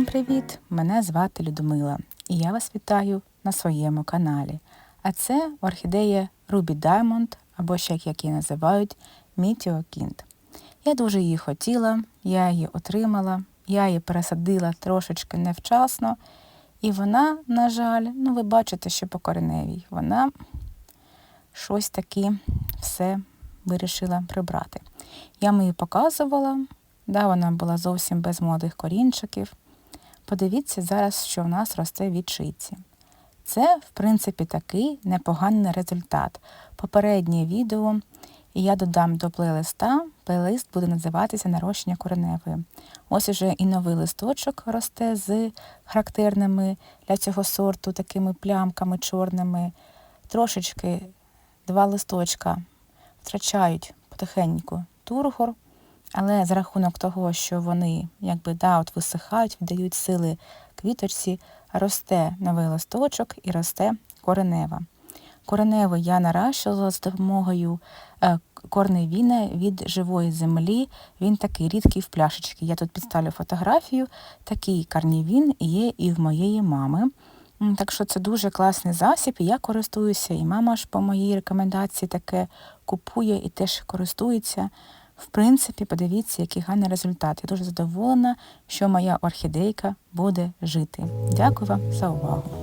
привіт! Мене звати Людмила і я вас вітаю на своєму каналі. А це орхідея Ruby Diamond, або ще як її називають Kind. Я дуже її хотіла, я її отримала, я її пересадила трошечки невчасно, і вона, на жаль, ну ви бачите, що по кореневій, вона щось таки все вирішила прибрати. Я її показувала, да, вона була зовсім без молодих корінчиків. Подивіться зараз, що в нас росте від шиці. Це, в принципі, такий непоганий результат. Попереднє відео і я додам до плейлиста. Плейлист буде називатися Нарощення кореневої. Ось уже і новий листочок росте з характерними для цього сорту такими плямками чорними. Трошечки два листочка втрачають потихеньку тургор, але за рахунок того, що вони якби да, от висихають, віддають сили квіточці, росте новий листочок і росте коренева. Кореневу я наращувала з допомогою е, корневіна від живої землі. Він такий рідкий в пляшечці. Я тут підставлю фотографію. Такий карнівін є і в моєї мами. Так що це дуже класний засіб, і я користуюся, і мама ж по моїй рекомендації таке купує і теж користується. В принципі, подивіться, який гарний результат. Я дуже задоволена, що моя орхідейка буде жити. Дякую вам за увагу.